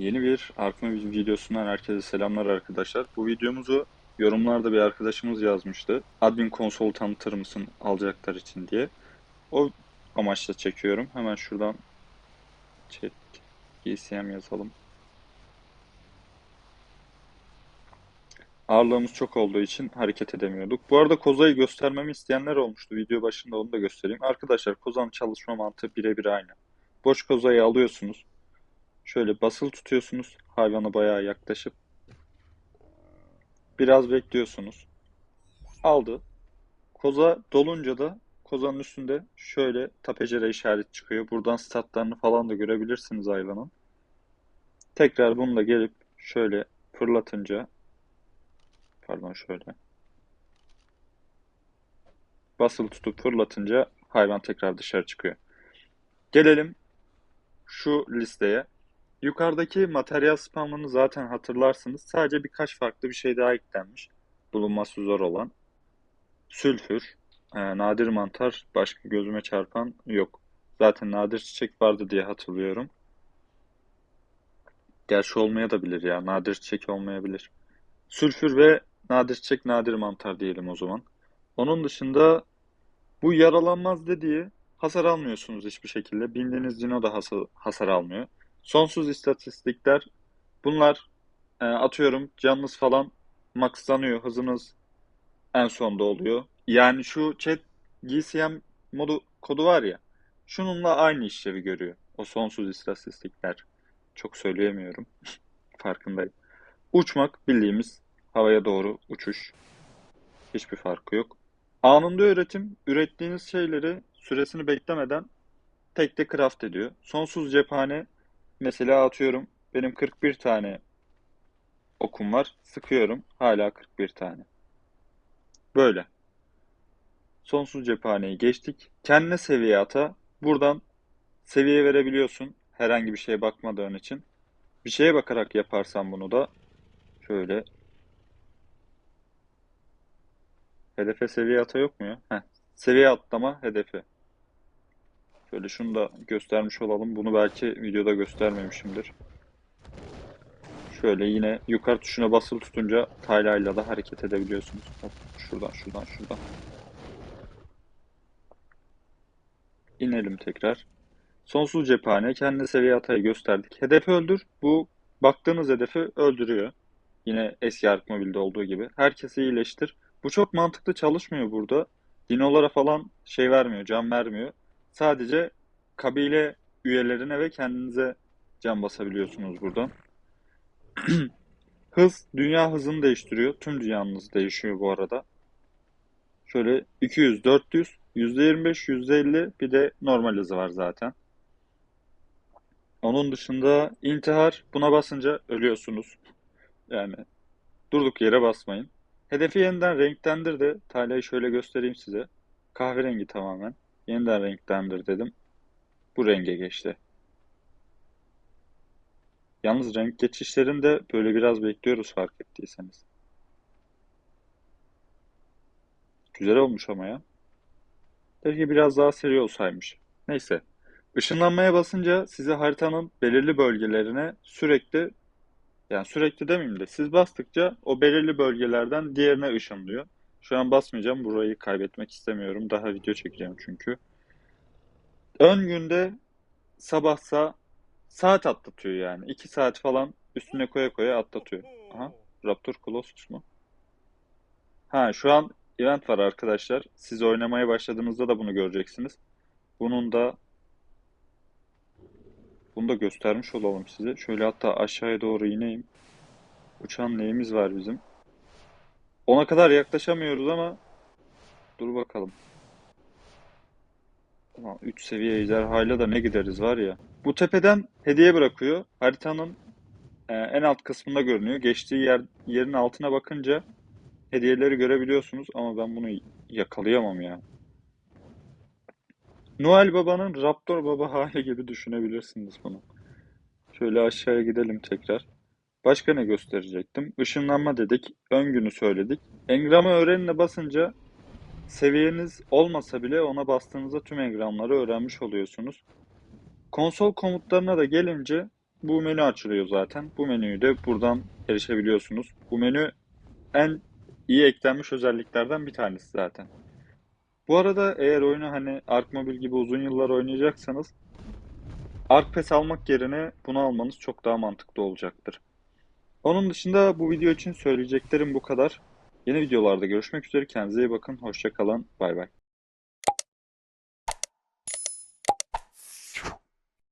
Yeni bir Arkma videosundan herkese selamlar arkadaşlar. Bu videomuzu yorumlarda bir arkadaşımız yazmıştı. Admin konsol tanıtır mısın alacaklar için diye. O amaçla çekiyorum. Hemen şuradan chat GCM yazalım. Ağırlığımız çok olduğu için hareket edemiyorduk. Bu arada Koza'yı göstermemi isteyenler olmuştu. Video başında onu da göstereyim. Arkadaşlar Koza'nın çalışma mantığı birebir aynı. Boş Koza'yı alıyorsunuz. Şöyle basılı tutuyorsunuz. Hayvana bayağı yaklaşıp biraz bekliyorsunuz. Aldı. Koza dolunca da kozanın üstünde şöyle tapecere işaret çıkıyor. Buradan statlarını falan da görebilirsiniz hayvanın. Tekrar bunu da gelip şöyle fırlatınca pardon şöyle basılı tutup fırlatınca hayvan tekrar dışarı çıkıyor. Gelelim şu listeye. Yukarıdaki materyal spamını zaten hatırlarsınız. Sadece birkaç farklı bir şey daha eklenmiş. Bulunması zor olan. Sülfür, e, nadir mantar, başka gözüme çarpan yok. Zaten nadir çiçek vardı diye hatırlıyorum. Gerçi olmaya da bilir ya. Nadir çiçek olmayabilir. Sülfür ve nadir çiçek, nadir mantar diyelim o zaman. Onun dışında bu yaralanmaz dediği hasar almıyorsunuz hiçbir şekilde. Bildiğiniz Dino da hasar, hasar almıyor. Sonsuz istatistikler bunlar e, atıyorum canınız falan maxlanıyor. Hızınız en sonda oluyor. Yani şu chat GCM modu kodu var ya şununla aynı işlevi görüyor. O sonsuz istatistikler. Çok söyleyemiyorum. Farkındayım. Uçmak bildiğimiz havaya doğru uçuş. Hiçbir farkı yok. Anında üretim, ürettiğiniz şeyleri süresini beklemeden tek tek craft ediyor. Sonsuz cephane mesela atıyorum benim 41 tane okum var. Sıkıyorum hala 41 tane. Böyle. Sonsuz cephaneyi geçtik. Kendine seviye ata. Buradan seviye verebiliyorsun. Herhangi bir şeye bakmadığın için. Bir şeye bakarak yaparsan bunu da şöyle hedefe seviye ata yok mu ya? Heh. Seviye atlama hedefi. Şöyle şunu da göstermiş olalım. Bunu belki videoda göstermemişimdir. Şöyle yine yukarı tuşuna basılı tutunca taylayla da hareket edebiliyorsunuz. Hop, şuradan şuradan şuradan. İnelim tekrar. Sonsuz cephane kendi seviye hatayı gösterdik. Hedefi öldür. Bu baktığınız hedefi öldürüyor. Yine eski Ark Mobile'de olduğu gibi. Herkesi iyileştir. Bu çok mantıklı çalışmıyor burada. Dinolara falan şey vermiyor, can vermiyor. Sadece kabile üyelerine ve kendinize can basabiliyorsunuz buradan. Hız, dünya hızını değiştiriyor. Tüm dünyanın hızı değişiyor bu arada. Şöyle 200, 400, %25, %50 bir de normal hızı var zaten. Onun dışında intihar buna basınca ölüyorsunuz. Yani durduk yere basmayın. Hedefi yeniden renklendir de talayı şöyle göstereyim size. Kahverengi tamamen. Yeniden renklendir dedim. Bu renge geçti. Yalnız renk geçişlerinde böyle biraz bekliyoruz fark ettiyseniz. Güzel olmuş ama ya. Belki biraz daha seri olsaymış. Neyse. Işınlanmaya basınca sizi haritanın belirli bölgelerine sürekli yani sürekli demeyeyim de siz bastıkça o belirli bölgelerden diğerine ışınlıyor. Şu an basmayacağım. Burayı kaybetmek istemiyorum. Daha video çekeceğim çünkü. Ön günde sabahsa saat atlatıyor yani. 2 saat falan üstüne koya koya atlatıyor. Aha. Raptor Colossus mu? Ha şu an event var arkadaşlar. Siz oynamaya başladığınızda da bunu göreceksiniz. Bunun da bunu da göstermiş olalım size. Şöyle hatta aşağıya doğru ineyim. Uçan neyimiz var bizim? Ona kadar yaklaşamıyoruz ama dur bakalım. Tamam 3 seviye ejderhayla da ne gideriz var ya. Bu tepeden hediye bırakıyor. Haritanın e, en alt kısmında görünüyor. Geçtiği yer, yerin altına bakınca hediyeleri görebiliyorsunuz ama ben bunu yakalayamam ya. Noel Baba'nın Raptor Baba hali gibi düşünebilirsiniz bunu. Şöyle aşağıya gidelim tekrar. Başka ne gösterecektim? Işınlanma dedik. Ön günü söyledik. Engramı öğrenine basınca seviyeniz olmasa bile ona bastığınızda tüm engramları öğrenmiş oluyorsunuz. Konsol komutlarına da gelince bu menü açılıyor zaten. Bu menüyü de buradan erişebiliyorsunuz. Bu menü en iyi eklenmiş özelliklerden bir tanesi zaten. Bu arada eğer oyunu hani Ark Mobile gibi uzun yıllar oynayacaksanız Ark Pass almak yerine bunu almanız çok daha mantıklı olacaktır. Onun dışında bu video için söyleyeceklerim bu kadar. Yeni videolarda görüşmek üzere. Kendinize iyi bakın. Hoşça kalın. Bay bay.